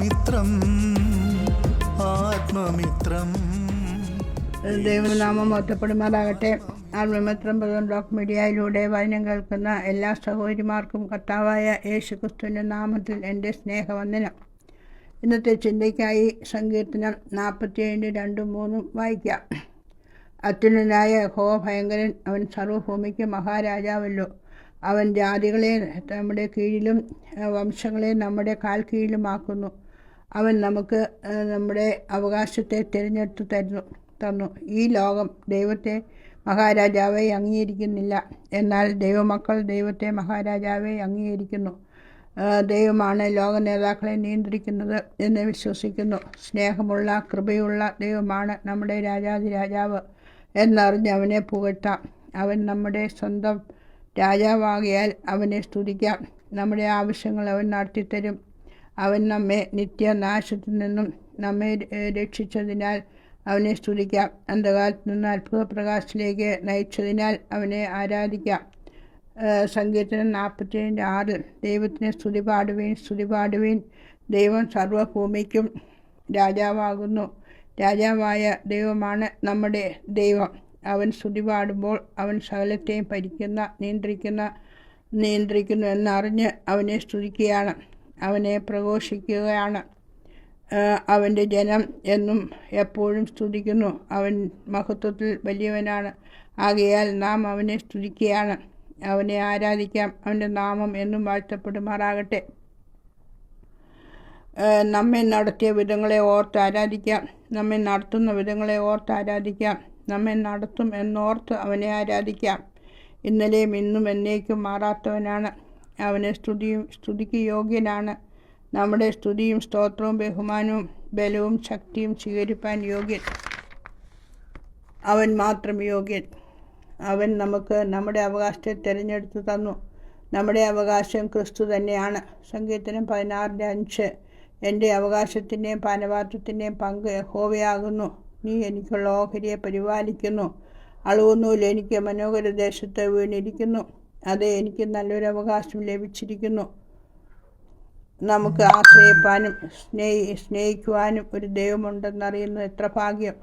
ആത്മമിത്രം ആത്മമിത്രം. ദൈവനാമം ഒറ്റപ്പെടുമാറാകട്ടെ ആത്മമിത്രം പ്രധാന ബ്ലോക്ക് മീഡിയയിലൂടെ വചനം കേൾക്കുന്ന എല്ലാ സഹോദരിമാർക്കും കർത്താവായ യേശു ക്രിസ്തുവിന്റെ നാമത്തിൽ എന്റെ സ്നേഹവന്ദനം. ഇന്നത്തെ ചിന്തയ്ക്കായി സങ്കീർത്തനം നാൽപ്പത്തിയേഴ് രണ്ടും മൂന്നും വായിക്കാം. അത്യുന്നനായ ഹോ ഭയങ്കരൻ അവൻ സർവഭൂമിക്ക് മഹാരാജാവല്ലോ. അവൻ ജാതികളെ നമ്മുടെ കീഴിലും വംശങ്ങളെ നമ്മുടെ കാൽ കീഴിലുമാക്കുന്നു അവൻ നമുക്ക് നമ്മുടെ അവകാശത്തെ തിരഞ്ഞെടുത്ത് തരുന്നു തന്നു. ഈ ലോകം ദൈവത്തെ മഹാരാജാവെ അംഗീകരിക്കുന്നില്ല. എന്നാൽ ദൈവമക്കൾ ദൈവത്തെ മഹാരാജാവെ അംഗീകരിക്കുന്നു. ദൈവമാണ് ലോക നേതാക്കളെ നിയന്ത്രിക്കുന്നത് എന്ന് വിശ്വസിക്കുന്നു. സ്നേഹമുള്ള കൃപയുള്ള ദൈവമാണ് നമ്മുടെ രാജാതി രാജാവ് എന്നറിഞ്ഞ് അവനെ പുകഴ്ത്താം. അവൻ നമ്മുടെ സ്വന്തം രാജാവാകിയാൽ അവനെ സ്തുതിക്കാം. നമ്മുടെ ആവശ്യങ്ങൾ അവൻ നടത്തിത്തരും. അവൻ നമ്മെ നിത്യനാശത്തിൽ നിന്നും നമ്മെ രക്ഷിച്ചതിനാൽ അവനെ സ്തുതിക്കാം. അന്ധകാലത്ത് നിന്ന് അത്ഭുത പ്രകാശത്തിലേക്ക് നയിച്ചതിനാൽ അവനെ ആരാധിക്കാം. സങ്കീർത്തനം നാൽപ്പത്തിയേഴിന്റെ ആറ്. ദൈവത്തിന് സ്തുതി പാടുവീൻ സ്തുതി പാടുവീൻ. ദൈവം സർവഭൂമിക്കും രാജാവാകുന്നു. രാജാവായ ദൈവമാണ് നമ്മുടെ ദൈവം. അവൻ സ്തുതി പാടുമ്പോൾ അവൻ സകലത്തെയും ഭരിക്കുന്ന നിയന്ത്രിക്കുന്ന നിയന്ത്രിക്കുന്നു എന്നറിഞ്ഞ് അവനെ സ്തുതിക്കുകയാണ്. അവനെ പ്രഘോഷിക്കുകയാണ്. അവന്റെ ജനം എന്നും എപ്പോഴും സ്തുതിക്കുന്നു. അവൻ മഹത്വത്തിൽ വലിയവനാണ്. ആകയാൽ നാം അവനെ സ്തുതിക്കുകയാണ്. അവനെ ആരാധിക്കാം. അവന്റെ നാമം എന്നും വാഴ്ത്തപ്പെടുമാറാകട്ടെ. നമ്മെ നടത്തിയ വിധങ്ങളെ ഓർത്ത് ആരാധിക്കാം. നമ്മെ നടത്തുന്ന വിധങ്ങളെ ഓർത്ത് ആരാധിക്കാം. നമ്മെ നടത്തും എന്നോർത്ത് അവനെ ആരാധിക്കാം. ഇന്നലെയും ഇന്നും എന്നേക്കും മാറാത്തവനാണ്. അവനെ സ്തുതിയും സ്തുതിക്ക് യോഗ്യനാണ്. നമ്മുടെ സ്തുതിയും സ്തോത്രവും ബഹുമാനവും ബലവും ശക്തിയും സ്വീകരിപ്പാൻ യോഗ്യൻ. അവൻ മാത്രം യോഗ്യൻ. അവൻ നമുക്ക് നമ്മുടെ അവകാശത്തെ തിരഞ്ഞെടുത്ത് തന്നു. നമ്മുടെ അവകാശം ക്രിസ്തു തന്നെയാണ്. സങ്കീർത്തനം പതിനാറിന്റെ അഞ്ച്. എന്റെ അവകാശത്തിന്റെയും പാനപാത്രത്തിന്റെയും പങ്ക് യഹോവയാകുന്നു. നീ എനിക്കുള്ള ഓഹരിയെ പരിപാലിക്കുന്നു. അളവുന്നൂൽ എനിക്ക് മനോഹര ദേശത്ത് വീണിരിക്കുന്നു. അതെ എനിക്ക് നല്ലൊരു അവകാശം ലഭിച്ചിരിക്കുന്നു. നമുക്ക് ആശ്രയിപ്പാനും സ്നേഹി സ്നേഹിക്കുവാനും ഒരു ദൈവമുണ്ടെന്നറിയുന്നത് എത്ര ഭാഗ്യം.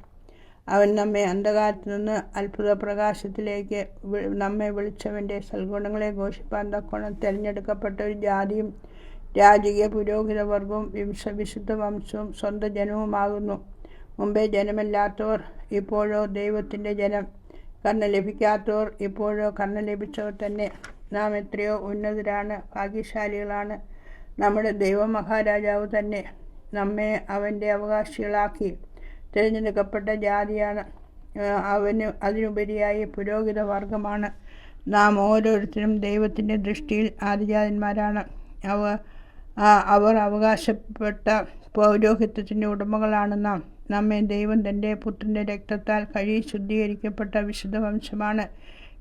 അവൻ നമ്മെ അന്ധകാരത്ത് നിന്ന് അത്ഭുത പ്രകാശത്തിലേക്ക് നമ്മെ വിളിച്ചവന്റെ സൽഗുണങ്ങളെ ഘോഷിപ്പാൻ തക്കോണം തിരഞ്ഞെടുക്കപ്പെട്ട ഒരു ജാതിയും രാജകീയ പുരോഹിത വർഗവും വിംശ വിശുദ്ധ വംശവും സ്വന്തം ജനവുമാകുന്നു മുമ്പേ ജനമല്ലാത്തവർ ഇപ്പോഴോ ദൈവത്തിന്റെ ജനം. കർണ ലഭിക്കാത്തവർ ഇപ്പോഴോ കർണ ലഭിച്ചവർ തന്നെ നാം എത്രയോ ഉന്നതരാണ് ഭാഗ്യശാലികളാണ്. നമ്മുടെ ദൈവമഹാരാജാവ് തന്നെ നമ്മെ അവന്റെ അവകാശികളാക്കി തിരഞ്ഞെടുക്കപ്പെട്ട ജാതിയാണ്. അവന് അതിനുപരിയായി പുരോഹിത വർഗമാണ്. നാം ഓരോരുത്തരും ദൈവത്തിന്റെ ദൃഷ്ടിയിൽ ആദിജാതന്മാരാണ്. അവ അവർ അവകാശപ്പെട്ട പൗരോഹിത്യത്തിന്റെ ഉടമകളാണ് നാം. നമ്മെ ദൈവം തന്റെ പുത്രന്റെ രക്തത്താൽ കഴുകി ശുദ്ധീകരിക്കപ്പെട്ട വിശുദ്ധ വംശമാണ്.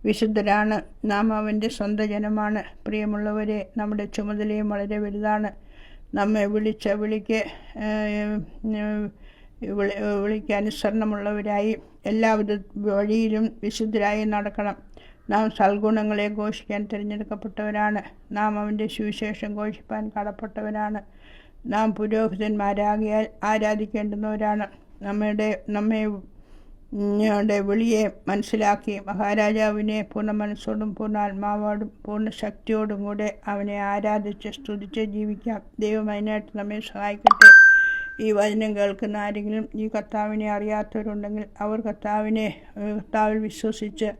വിശുദ്ധരാണ്. നാം അവന്റെ സ്വന്തം ജനമാണ്. പ്രിയമുള്ളവരെ നമ്മുടെ ചുമതലയും വളരെ വലുതാണ്. നമ്മെ വിളിച്ച വിളിക്ക് വിളിക്ക് അനുസരണമുള്ളവരായി. എല്ലാവിധ വഴിയിലും വിശുദ്ധരായി നടക്കണം. നാം സൽഗുണങ്ങളെ ഘോഷിക്കാൻ തിരഞ്ഞെടുക്കപ്പെട്ടവരാണ്. നാം അവന്റെ സുവിശേഷം ഘോഷിപ്പാൻ കടപ്പെട്ടവരാണ്. നാം പുരോഹിതന്മാരാകിയാൽ ആരാധിക്കേണ്ടുന്നവരാണ്. നമ്മുടെ നമ്മെ ഞങ്ങളുടെ വിളിയെ മനസ്സിലാക്കി മഹാരാജാവിനെ പൂർണ മനസ്സോടും പൂർണ ആത്മാവോടും പൂർണ ശക്തിയോടും കൂടെ അവനെ ആരാധിച്ച് സ്തുതിച്ച് ജീവിക്കാം. ദൈവം അതിനായിട്ട് നമ്മെ സഹായിക്കട്ടെ. ഈ വചനം കേൾക്കുന്ന ആരെങ്കിലും ഈ കർത്താവിനെ അറിയാത്തവരുണ്ടെങ്കിൽ അവർ കർത്താവിനെ കർത്താവിൽ വിശ്വസിച്ച്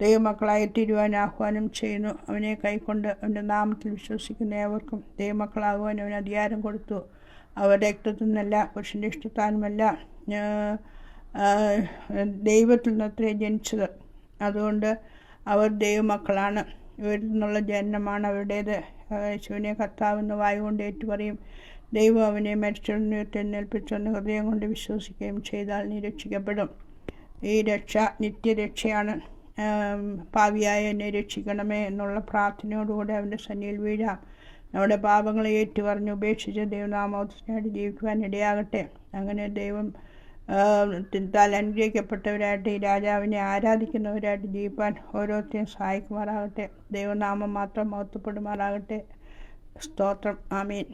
ദൈവമക്കളായി തീരുവാൻ ആഹ്വാനം ചെയ്യുന്നു. അവനെ കൈക്കൊണ്ട് അവന്റെ നാമത്തിൽ വിശ്വസിക്കുന്ന ഏവർക്കും ദൈവമക്കളാകുവാൻ അവന് അധികാരം കൊടുത്തു. അവർ രക്തത്തിൽ നിന്നല്ല പുരുഷന്റെ ഇഷ്ടത്താനുമല്ല ദൈവത്തിൽ നിന്നത്രേ ജനിച്ചത്. അതുകൊണ്ട് അവർ ദൈവമക്കളാണ്. ഇവരിൽ നിന്നുള്ള ജനനമാണ് അവരുടേത്. യേശുവിനെ കർത്താവെന്ന് വായു കൊണ്ട് ഏറ്റുപറയും. ദൈവം അവനെ മരിച്ചെഴുന്നേൽപ്പിച്ചെന്ന് ഹൃദയം കൊണ്ട് വിശ്വസിക്കുകയും ചെയ്താൽ നീ രക്ഷിക്കപ്പെടും. ഈ രക്ഷ നിത്യരക്ഷയാണ്. ആം, പാപിയായ എന്നെ രക്ഷിക്കണമേ എന്നുള്ള പ്രാർത്ഥനയോടുകൂടെ അവന്റെ സന്നിയിൽ വീഴാം. നമ്മുടെ പാപങ്ങളെ ഏറ്റുപറഞ്ഞ് ഉപേക്ഷിച്ച് ദൈവനാമോദത്തിനായിട്ട് ജീവിക്കുവാൻ ഇടയാകട്ടെ. അങ്ങനെ ദൈവം താൽ അനുഗ്രഹിക്കപ്പെട്ടവരായിട്ട് ഈ രാജാവിനെ ആരാധിക്കുന്നവരായിട്ട് ജീവിക്കാൻ ഓരോരുത്തരെയും സഹായിക്കുമാറാകട്ടെ. ദൈവനാമം മാത്രം മഹത്വപ്പെടുമാറാകട്ടെ. സ്തോത്രം. ആമീൻ.